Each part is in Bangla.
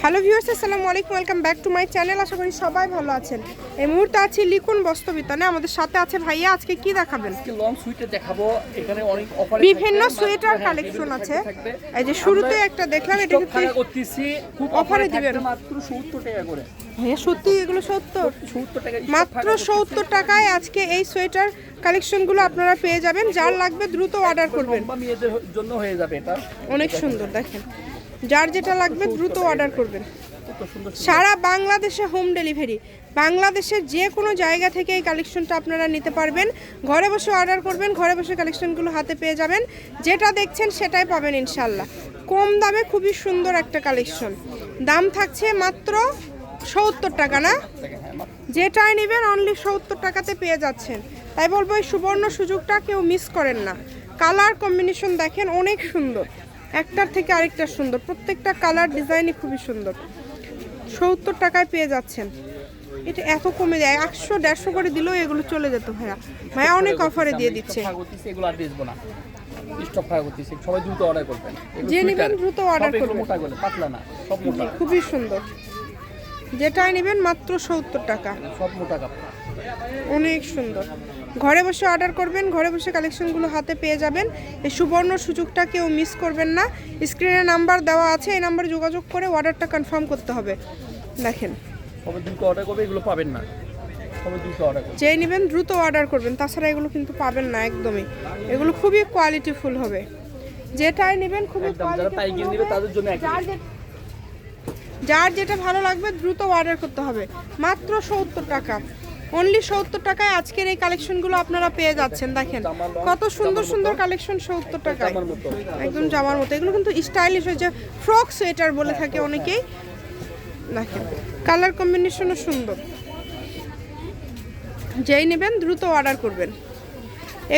হ্যালো ভিউয়ার্স আসসালামু আলাইকুম welcome back to my channel আশা করি সবাই ভালো আছেন। এই মুহূর্তে আছি লিকুন বস্তবিতানে আমাদের সাথে আছে ভাইয়া আজকে কি দেখাবেন? আজকে লং সুইটে দেখাবো। এখানে অনেক অফার বিভিন্ন সোয়েটার কালেকশন আছে। এই যে শুরুতে একটা দেখলাম এটা কিন্তু খুব অফারে দিবেন। মাত্র 70 টাকা করে। ভাইয়া সত্যি এগুলো সত্তর? 70 টাকা মাত্র সত্তর টাকায় আজকে এই সোয়েটার কালেকশনগুলো আপনারা পেয়ে যাবেন। যার লাগবে দ্রুত অর্ডার করবেন। জন্য হয়ে যাবে এটা। অনেক সুন্দর দেখেন। যার যেটা লাগবে দ্রুত অর্ডার করবেন। সারা বাংলাদেশে হোম ডেলিভারি বাংলাদেশের যে কোনো জায়গা থেকে এই কালেকশনটা আপনারা নিতে পারবেন। ঘরে বসে অর্ডার করবেন, ঘরে বসে কালেকশনগুলো হাতে পেয়ে যাবেন। যেটা দেখছেন সেটাই পাবেন ইনশাল্লাহ কম দামে খুবই সুন্দর একটা কালেকশন দাম থাকছে মাত্র সত্তর টাকা, না? যেটাই নেবেন অনলি সত্তর টাকাতে পেয়ে যাচ্ছেন। তাই বলব এই সুবর্ণ সুযোগটা কেউ মিস করেন না। কালার কম্বিনেশন দেখেন অনেক সুন্দর। একটার থেকে আরেকটা সুন্দর। প্রত্যেকটা কালার ডিজাইনই খুবই সুন্দর। সত্তর টাকায় পেয়ে যাচ্ছেন। এটা এত কমে যায়। একশো দেড়শো করে দিলেও এগুলো চলে যেত ভাইয়া। ভাইয়া অনেক অফারে দিয়ে দিচ্ছে। সবাই দ্রুত অর্ডার করবেন যে sweater, নেবেন দ্রুত সব করবেন। মোটা পাতলা না সব মোটা। খুবই সুন্দর। যেটাই নেবেন মাত্র সত্তর টাকা। সব মোটা কাপড়। অনেক সুন্দর। ঘরে বসে অর্ডার করবেন ঘরে বসে কালেকশনগুলো হাতে পেয়ে যাবেন। এই সুবর্ণ সুযোগটা কেউ মিস করবেন না। স্ক্রিনে নাম্বার দেওয়া আছে এই নাম্বারে যোগাযোগ করে অর্ডারটা কনফার্ম করতে হবে। দেখেন। সবাই অর্ডার করবে এগুলো পাবেন না। যেই নেবেন দ্রুত অর্ডার করবেন তাছাড়া এগুলো কিন্তু পাবেন না একদমই। এগুলো খুবই কোয়ালিটিফুল হবে। যেটাই নেবেন খুবই যার যেটা ভালো লাগবে দ্রুত অর্ডার করতে হবে। মাত্র সত্তর টাকা। অনলি সত্তর টাকায় আজকের এই কালেকশনগুলো আপনারা পেয়ে যাচ্ছেন, দেখেন। কত সুন্দর সুন্দর কালেকশন সত্তর টাকায়। একদম জামার মতো। এগুলো কিন্তু স্টাইলিশ হয়েছে ফ্রক সোয়েটার বলে থাকে অনেকেই। দেখেন কালার কম্বিনেশনও সুন্দর। যেই নেবেন দ্রুত অর্ডার করবেন।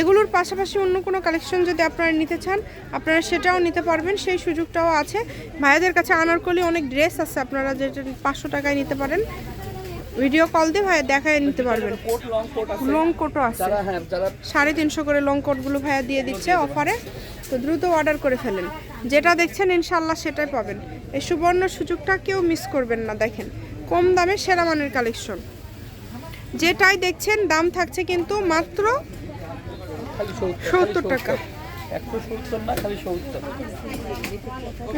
এগুলোর পাশাপাশি অন্য কোনো কালেকশন যদি আপনারা নিতে চান, আপনারা সেটাও নিতে পারবেন। সেই সুযোগটাও আছে। ভাইয়াদের কাছে আনারকলি অনেক ড্রেস আছে, আপনারা যেটা পাঁচশো টাকায় নিতে পারেন। ভিডিও কল দিয়ে ভাইয়া দেখায় নিতে পারবেন। লং কোটও আছে। হ্যাঁ সাড়ে তিনশো করে লং কোটগুলো ভাইয়া দিয়ে দিচ্ছে অফারে। তো দ্রুত অর্ডার করে ফেলেন। যেটা দেখছেন ইনশাল্লাহ সেটাই পাবেন। এই সুবর্ণ সুযোগটা কেউ মিস করবেন না দেখেন। কম দামে সেরা মানের কালেকশন। যেটাই দেখছেন দাম থাকছে কিন্তু মাত্র সত্তর টাকা।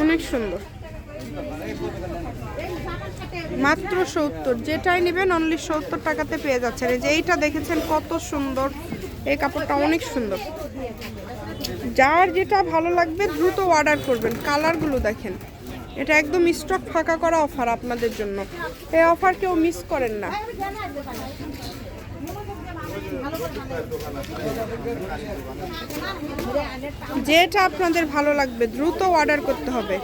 অনেক সুন্দর। মাত্র সত্তর। যেটাই নেবেন অনলি সত্তর টাকাতে পেয়ে যাচ্ছেন। এই যে এইটা দেখেছেন কত সুন্দর। এই কাপড়টা অনেক সুন্দর। যার যেটা ভালো লাগবে দ্রুত অর্ডার করবেন। কালারগুলো দেখেন। এটা একদম স্টক ফাঁকা করা অফার আপনাদের জন্য। এই অফার কেউ মিস করেন না। যেটা আপনাদের ভালো লাগবে, দ্রুত অর্ডার করতে হবে।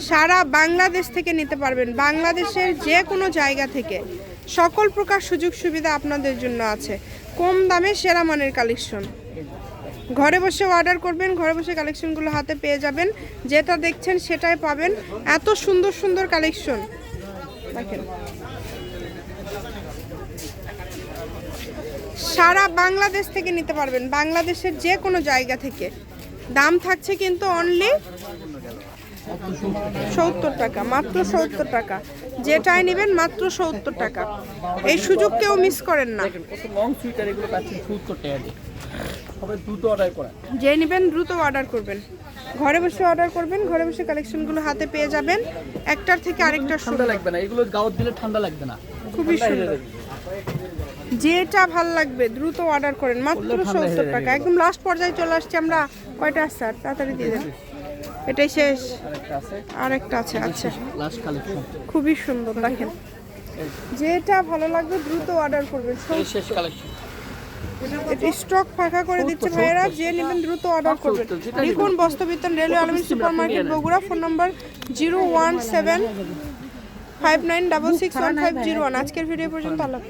সারা বাংলাদেশ থেকে নিতে পারবেন। বাংলাদেশের যে কোনো জায়গা থেকে। সকল প্রকার সুযোগ সুবিধা আপনাদের জন্য আছে। কম দামে সেরা মানের কালেকশন। ঘরে বসে অর্ডার করবেন, ঘরে বসে কালেকশনগুলো হাতে পেয়ে যাবেন। যেটা দেখছেন সেটাই পাবেন। এত সুন্দর সুন্দর কালেকশন। দেখেন। সারা বাংলাদেশ থেকে নিতে পারবেন। বাংলাদেশের যে কোনো জায়গা থেকে। দাম থাকছে কিন্তু অনলি সত্তর টাকা মাত্র সত্তর টাকা। যেটাই নেবেন মাত্র সত্তর টাকা। এই সুযোগ কেউ মিস করেন না। যে নেবেন দ্রুত অর্ডার করবেন। ঘরে বসে অর্ডার করবেন ঘরে বসে কালেকশনগুলো হাতে পেয়ে যাবেন। একটার থেকে আরেকটা ঠান্ডা সুন্দর লাগবে না এগুলো গাওয়ার দিলে ঠান্ডা লাগবে না। খুবই সুন্দর। যেটা ভালো লাগবে দ্রুত অর্ডার করেন। মাত্র সত্তর টাকা। একদম লাস্ট পর্যায়ে চলে আসছি আমরা। কয়টা আর তাড়াতাড়ি দিয়ে দেন। এটাই শেষ। আরেকটা আছে? আচ্ছা। লাস্ট কালেকশন খুবই সুন্দর দেখেন। যেটা ভালো লাগবে দ্রুত অর্ডার করবেন। এই শেষ কালেকশন স্টক ফাঁকা করে দিচ্ছে ভাইয়েরা যে নেবেন দ্রুত অর্ডার করবেন। লিখুন বস্তবিতান রেলওয়ে আলমিন super market Bogura phone number zero one seven five nine double six one five zero one আজকের ভিডিও পর্যন্ত আল্লাহ